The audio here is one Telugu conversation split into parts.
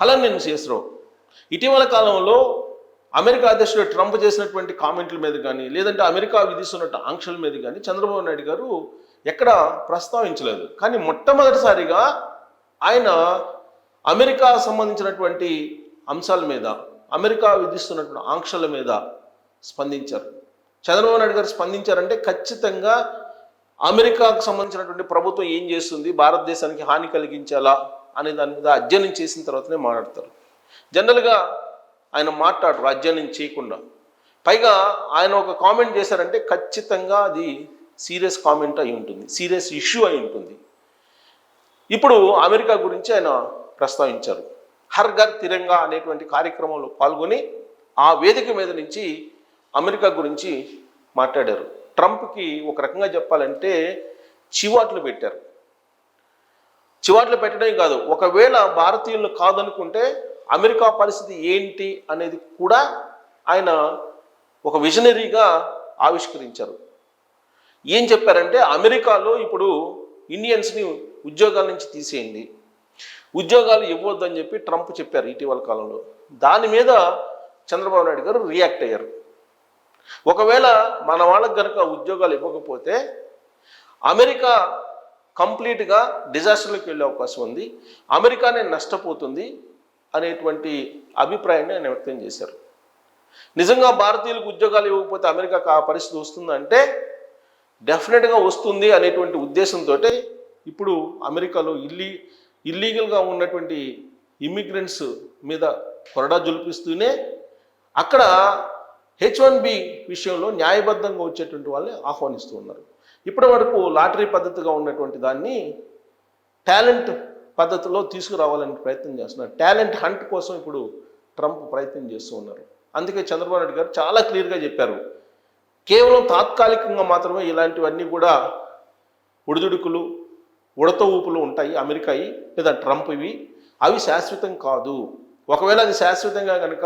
హలో నేను శేషరావు ఇటీవల కాలంలో అమెరికా అధ్యక్షుడు ట్రంప్ చేసినటువంటి కామెంట్ల మీద కానీ లేదంటే అమెరికా విధిస్తున్నట్టు ఆంక్షల మీద కానీ చంద్రబాబు నాయుడు గారు ఎక్కడ ప్రస్తావించలేదు. కానీ మొట్టమొదటిసారిగా ఆయన అమెరికా సంబంధించినటువంటి అంశాల మీద అమెరికా విధిస్తున్నటువంటి ఆంక్షల మీద స్పందించారు. చంద్రబాబు నాయుడు గారు స్పందించారంటే ఖచ్చితంగా అమెరికాకు సంబంధించినటువంటి ప్రభుత్వం ఏం చేస్తుంది? భారతదేశానికి హాని కలిగించాలా అనే దాని మీద అధ్యయనం చేసిన తర్వాతనే మాట్లాడతారు. జనరల్గా ఆయన మాట్లాడరు అధ్యయనం చేయకుండా. పైగా ఆయన ఒక కామెంట్ చేశారంటే ఖచ్చితంగా అది సీరియస్ కామెంట్ అయి ఉంటుంది సీరియస్ ఇష్యూ అయి ఉంటుంది. ఇప్పుడు అమెరికా గురించి ఆయన ప్రస్తావించారు. హర్ ఘర్ తిరంగా అనేటువంటి కార్యక్రమంలో పాల్గొని ఆ వేదిక మీద నుంచి అమెరికా గురించి మాట్లాడారు. ట్రంప్కి ఒక రకంగా చెప్పాలంటే చివాట్లు పెట్టారు. చివాట్లు పెట్టడమే కాదు. ఒకవేళ భారతీయులను కాదనుకుంటే అమెరికా పరిస్థితి ఏంటి అనేది కూడా ఆయన ఒక విజనరీగా ఆవిష్కరించారు. ఏం చెప్పారంటే అమెరికాలో ఇప్పుడు ఇండియన్స్ని ఉద్యోగాల నుంచి తీసేయండి. ఉద్యోగాలు ఇవ్వద్దు అని చెప్పి ట్రంప్ చెప్పారు ఇటీవల కాలంలో. దాని మీద చంద్రబాబు నాయుడు గారు రియాక్ట్ అయ్యారు. ఒకవేళ మన వాళ్ళకి కనుక ఉద్యోగాలు ఇవ్వకపోతే అమెరికా కంప్లీట్గా డిజాస్టర్లోకి వెళ్ళే అవకాశం ఉంది. అమెరికానే నష్టపోతుంది అనేటువంటి అభిప్రాయాన్ని ఆయన వ్యక్తం చేశారు. నిజంగా భారతీయులకు ఉద్యోగాలు ఇవ్వకపోతే అమెరికాకు ఆ పరిస్థితి వస్తుందంటే డెఫినెట్గా వస్తుంది అనేటువంటి ఉద్దేశంతో ఇప్పుడు అమెరికాలో ఇల్లీ ఇల్లీగల్గా ఉన్నటువంటి ఇమ్మిగ్రెంట్స్ మీద కొరడా జులిపిస్తూనే అక్కడ హెచ్ వన్ బి విషయంలో న్యాయబద్ధంగా వచ్చేటువంటి వాళ్ళని ఆహ్వానిస్తూ ఉన్నారు. ఇప్పటి వరకు లాటరీ పద్ధతిగా ఉన్నటువంటి దాన్ని టాలెంట్ పద్ధతిలో తీసుకురావాలని ప్రయత్నం చేస్తున్నారు. టాలెంట్ హంట్ కోసం ఇప్పుడు ట్రంప్ ప్రయత్నం చేస్తూ ఉన్నారు. అందుకే చంద్రబాబు నాయుడు గారు చాలా క్లియర్గా చెప్పారు. కేవలం తాత్కాలికంగా మాత్రమే ఇలాంటివన్నీ కూడా ఉడిదుడుకులు ఉడత ఊపులు ఉంటాయి అమెరికాయి లేదా ట్రంప్ ఇవి అవి శాశ్వతం కాదు. ఒకవేళ అది శాశ్వతంగా కనుక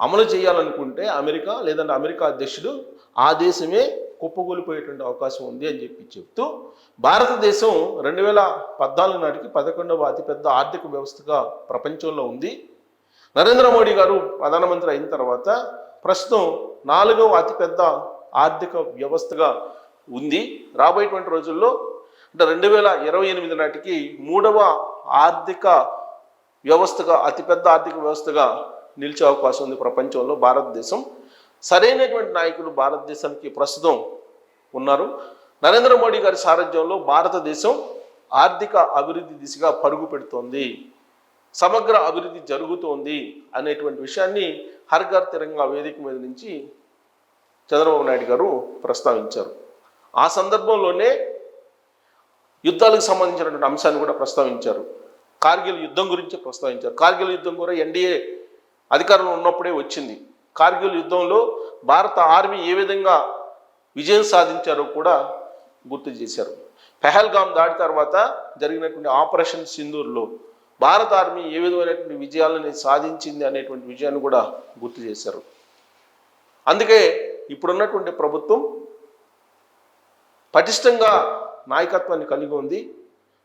అమలు చేయాలనుకుంటే అమెరికా లేదంటే అమెరికా అధ్యక్షుడు ఆ దేశమే కుప్పగూలిపోయేటువంటి అవకాశం ఉంది అని చెప్పి చెప్తూ భారతదేశం రెండు వేల పద్నాలుగు నాటికి పదకొండవ అతిపెద్ద ఆర్థిక వ్యవస్థగా ప్రపంచంలో ఉంది. నరేంద్ర మోడీ గారు ప్రధానమంత్రి అయిన తర్వాత ప్రస్తుతం నాలుగవ అతిపెద్ద ఆర్థిక వ్యవస్థగా ఉంది. రాబోయేటువంటి రోజుల్లో అంటే రెండు వేల ఇరవై ఎనిమిది నాటికి మూడవ ఆర్థిక వ్యవస్థగా అతిపెద్ద ఆర్థిక వ్యవస్థగా నిలిచే అవకాశం ఉంది ప్రపంచంలో భారతదేశం. సరైనటువంటి నాయకులు భారతదేశానికి ప్రస్తుతం ఉన్నారు. నరేంద్ర మోడీ గారి సారథ్యంలో భారతదేశం ఆర్థిక అభివృద్ధి దిశగా పరుగు పెడుతోంది. సమగ్ర అభివృద్ధి జరుగుతోంది అనేటువంటి విషయాన్ని హర్ తిరంగా వేదిక మీద నుంచి చంద్రబాబు నాయుడు గారు ప్రస్తావించారు. ఆ సందర్భంలోనే యుద్ధాలకు సంబంధించినటువంటి అంశాన్ని కూడా ప్రస్తావించారు. కార్గిల్ యుద్ధం గురించి ప్రస్తావించారు. కార్గిల్ యుద్ధం కూడా ఎన్డీఏ అధికారంలో ఉన్నప్పుడే వచ్చింది. కార్గిల్ యుద్ధంలో భారత ఆర్మీ ఏ విధంగా విజయం సాధించారో కూడా గుర్తు చేశారు. పెహల్గాం దాడి తర్వాత జరిగినటువంటి ఆపరేషన్ సింధూర్లో భారత ఆర్మీ ఏ విధమైనటువంటి విజయాలని సాధించింది అనేటువంటి విజయాన్ని కూడా గుర్తు చేశారు. అందుకే ఇప్పుడున్నటువంటి ప్రభుత్వం పటిష్టంగా నాయకత్వాన్ని కలిగి ఉంది.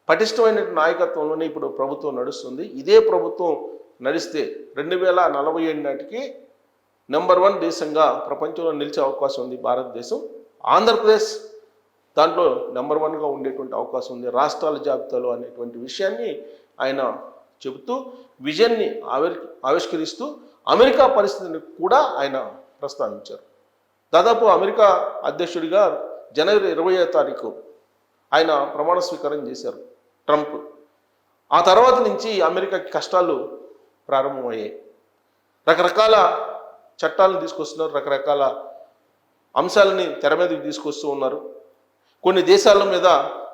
పటిష్టమైన నాయకత్వంలోనే ఇప్పుడు ప్రభుత్వం నడుస్తుంది. ఇదే ప్రభుత్వం నడిస్తే రెండు వేల నలభై ఏడు నాటికి నెంబర్ వన్ దేశంగా ప్రపంచంలో నిలిచే అవకాశం ఉంది భారతదేశం. ఆంధ్రప్రదేశ్ దాంట్లో నెంబర్ వన్గా ఉండేటువంటి అవకాశం ఉంది. రాష్ట్రాల జాబితాలో అనేటువంటి విషయాన్ని ఆయన చెబుతూ విజన్ని ఆవిర్ ఆవిష్కరిస్తూ అమెరికా పరిస్థితిని కూడా ఆయన ప్రస్తావించారు. దాదాపు అమెరికా అధ్యక్షుడిగా జనవరి ఇరవై తారీఖు ఆయన ప్రమాణ స్వీకారం చేశారు ట్రంప్. ఆ తర్వాత నుంచి అమెరికాకి కష్టాలు ప్రారంభమయ్యాయి. రకరకాల చట్టాలను తీసుకొస్తున్నారు రకరకాల అంశాలని తెర మీదకి తీసుకొస్తూ ఉన్నారు. కొన్ని దేశాల మీద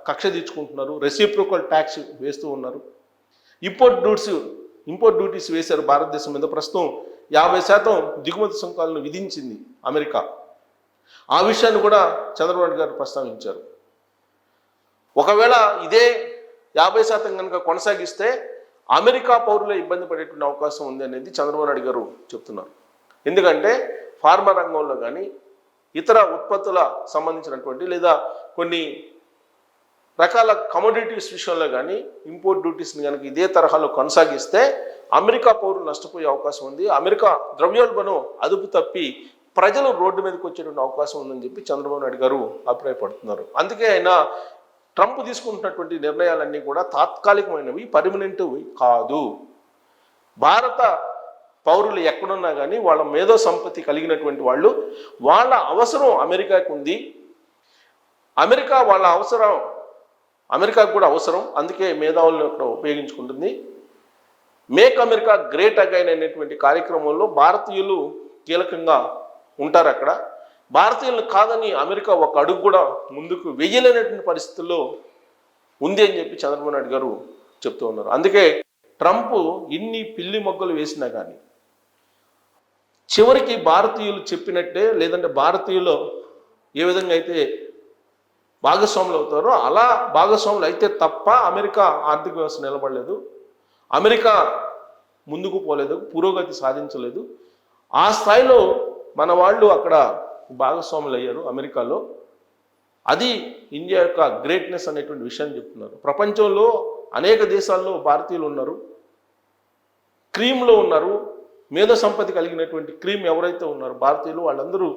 కక్ష తీర్చుకుంటున్నారు రెసిప్రోకల్ ట్యాక్స్ వేస్తూ ఉన్నారు. ఇంపోర్ట్ డ్యూట్స్ ఇంపోర్ట్ డ్యూటీస్ వేశారు భారతదేశం మీద. ప్రస్తుతం యాభై శాతం దిగుమతి సుంకాలను విధించింది అమెరికా. ఆ విషయాన్ని కూడా చంద్రబాబు గారు ప్రస్తావించారు. ఒకవేళ ఇదే యాభై శాతం కనుక కొనసాగిస్తే అమెరికా పౌరులే ఇబ్బంది పడేటువంటి అవకాశం ఉంది అనేది చంద్రబాబు నాయుడు గారు చెప్తున్నారు. ఎందుకంటే ఫార్మా రంగంలో కానీ ఇతర ఉత్పత్తుల సంబంధించినటువంటి లేదా కొన్ని రకాల కమోడిటీస్ విషయంలో కానీ ఇంపోర్ట్ డ్యూటీస్ని కనుక ఇదే తరహాలో కొనసాగిస్తే అమెరికా పౌరులు నష్టపోయే అవకాశం ఉంది. అమెరికా ద్రవ్యోల్బణం అదుపు తప్పి ప్రజలు రోడ్డు మీదకి వచ్చేటువంటి అవకాశం ఉందని చెప్పి చంద్రబాబు నాయుడు గారు అభిప్రాయపడుతున్నారు. అందుకే ఆయన ట్రంప్ తీసుకుంటున్నటువంటి నిర్ణయాలన్నీ కూడా తాత్కాలికమైనవి పర్మనెంట్ కాదు. భారత పౌరులు ఎక్కడున్నా కానీ వాళ్ళ మేధో సంపత్తి కలిగినటువంటి వాళ్ళు వాళ్ళ అవసరం అమెరికాకు ఉంది అమెరికా వాళ్ళ అవసరం అమెరికాకు కూడా అవసరం అందుకే మేధావులను అక్కడ ఉపయోగించుకుంటుంది. మేక్ అమెరికా గ్రేట్ అగైన్ అనేటువంటి కార్యక్రమంలో భారతీయులు కీలకంగా ఉంటారు అక్కడ భారతీయులను కాదని అమెరికా ఒక అడుగు కూడా ముందుకు వెయ్యలేనటువంటి పరిస్థితుల్లో ఉంది అని చెప్పి చంద్రబాబు నాయుడు గారు చెప్తూ ఉన్నారు. అందుకే ట్రంప్ ఇన్ని పిల్లి మొగ్గలు వేసినా కానీ చివరికి భారతీయులు చెప్పినట్టే లేదంటే భారతీయులు ఏ విధంగా అయితే భాగస్వాములు అవుతారో అలా భాగస్వాములు అయితే తప్ప అమెరికా ఆర్థిక వ్యవస్థ నిలబడలేదు. అమెరికా ముందుకు పోలేదు పురోగతి సాధించలేదు. ఆ స్థాయిలో మన వాళ్ళు అక్కడ భాగస్వాములు అయ్యారు అమెరికాలో. అది ఇండియా యొక్క గ్రేట్నెస్ అనేటువంటి విషయాన్ని చెప్తున్నారు. ప్రపంచంలో అనేక దేశాల్లో భారతీయులు ఉన్నారు. క్రీమ్లో ఉన్నారు. మేధో సంపత్తి కలిగినటువంటి క్రీమ్ ఎవరైతే ఉన్నారో భారతీయులు వాళ్ళందరూ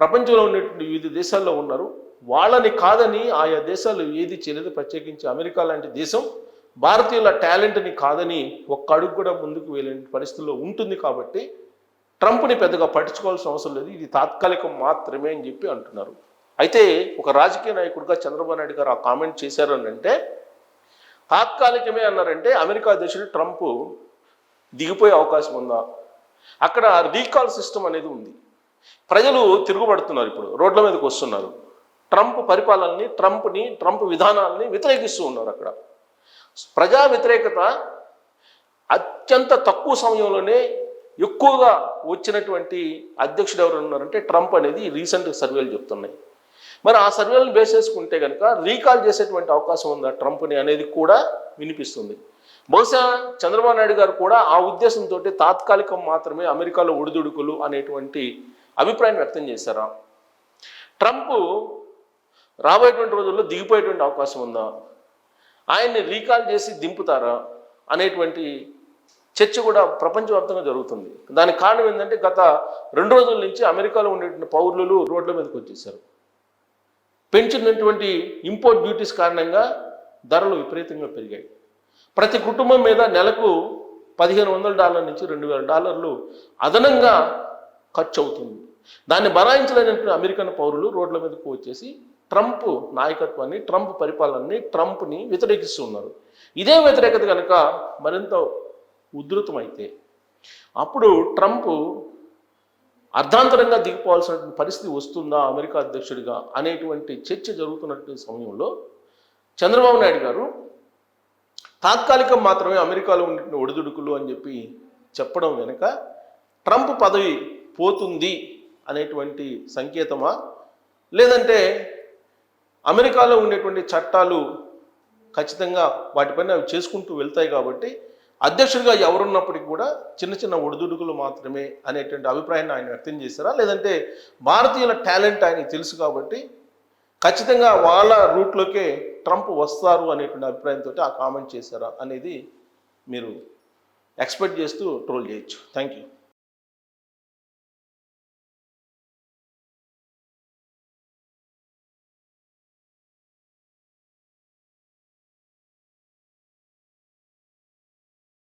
ప్రపంచంలో ఉన్నటువంటి వివిధ దేశాల్లో ఉన్నారు. వాళ్ళని కాదని ఆయా దేశాలు ఏది చేయలేదు. ప్రత్యేకించి అమెరికా లాంటి దేశం భారతీయుల టాలెంట్ని కాదని ఒక్క అడుగు కూడా ముందుకు వెళ్ళిన పరిస్థితుల్లో ఉంటుంది కాబట్టి ట్రంప్ని పెద్దగా పట్టించుకోవాల్సిన అవసరం లేదు. ఇది తాత్కాలికం మాత్రమే అని చెప్పి అంటున్నారు. అయితే ఒక రాజకీయ నాయకుడిగా చంద్రబాబు నాయుడు గారు ఆ కామెంట్ చేశారనంటే అంటే తాత్కాలికమే అన్నారంటే అమెరికా అధ్యక్షుడు ట్రంప్ దిగిపోయే అవకాశం ఉందా? అక్కడ రీకాల్ సిస్టమ్ అనేది ఉంది. ప్రజలు తిరుగుబడుతున్నారు ఇప్పుడు రోడ్ల మీదకి వస్తున్నారు. ట్రంప్ పరిపాలనని ట్రంప్ని ట్రంప్ విధానాలని వ్యతిరేకిస్తూ ఉన్నారు అక్కడ. ప్రజా వ్యతిరేకత అత్యంత తక్కువ సమయంలోనే ఎక్కువగా వచ్చినటువంటి అధ్యక్షుడు ఎవరు ఉన్నారంటే ట్రంప్ అనేది రీసెంట్ సర్వేలు చెప్తున్నాయి. మరి ఆ సర్వేలను బేస్ చేసుకుంటే కనుక రీకాల్ చేసేటువంటి అవకాశం ఉందా ట్రంప్ని అనేది కూడా వినిపిస్తుంది. బహుశా చంద్రబాబు నాయుడు గారు కూడా ఆ ఉద్దేశంతో తాత్కాలికం మాత్రమే అమెరికాలో ఒడిదుడుకులు అనేటువంటి అభిప్రాయం వ్యక్తం చేశారా? ట్రంప్ రాబోయేటువంటి రోజుల్లో దిగిపోయేటువంటి అవకాశం ఉందా? ఆయన్ని రీకాల్ చేసి దింపుతారా? అనేటువంటి చర్చ కూడా ప్రపంచవ్యాప్తంగా జరుగుతుంది. దానికి కారణం ఏంటంటే గత రెండు రోజుల నుంచి అమెరికాలో ఉండేటువంటి పౌరులు రోడ్ల మీదకి వచ్చేసారు పెంచినటువంటి ఇంపోర్ట్ డ్యూటీస్ కారణంగా ధరలు విపరీతంగా పెరిగాయి. ప్రతి కుటుంబం మీద నెలకు పదిహేను వందల డాలర్ల నుంచి రెండు వేల డాలర్లు అదనంగా ఖర్చు అవుతుంది దాన్ని భరాయించలేనటువంటి అమెరికన్ పౌరులు రోడ్ల మీదకు వచ్చేసి ట్రంప్ నాయకత్వాన్ని ట్రంప్ పరిపాలనని ట్రంప్ని వ్యతిరేకిస్తున్నారు. ఇదే వ్యతిరేకత కనుక మరింత ఉధృతమైతే అప్పుడు ట్రంప్ అర్ధాంతరంగా దిగిపోవాల్సిన పరిస్థితి వస్తుందా అమెరికా అధ్యక్షుడిగా అనేటువంటి చర్చ జరుగుతున్నటువంటి సమయంలో చంద్రబాబు నాయుడు గారు తాత్కాలికం మాత్రమే అమెరికాలో ఉండిన ఒడిదుడుకులు అని చెప్పి చెప్పడం వెనుక ట్రంప్ పదవి పోతుంది అనేటువంటి సంకేతమా? లేదంటే అమెరికాలో ఉండేటువంటి చట్టాలు ఖచ్చితంగా వాటిపైన అవి చేసుకుంటూ వెళ్తాయి కాబట్టి అధ్యక్షుడిగా ఎవరున్నప్పటికీ కూడా చిన్న చిన్న ఒడిదుడుకులు మాత్రమే అనేటువంటి అభిప్రాయాన్ని ఆయన వ్యక్తం చేశారా? లేదంటే భారతీయుల టాలెంట్ ఆయనకి తెలుసు కాబట్టి ఖచ్చితంగా వాళ్ళ రూట్లోకే ట్రంప్ వస్తారు అనేటువంటి అభిప్రాయంతో ఆ కామెంట్ చేశారా అనేది మీరు ఎక్స్పెక్ట్ చేస్తూ ట్రోల్ చేయొచ్చు. Thank you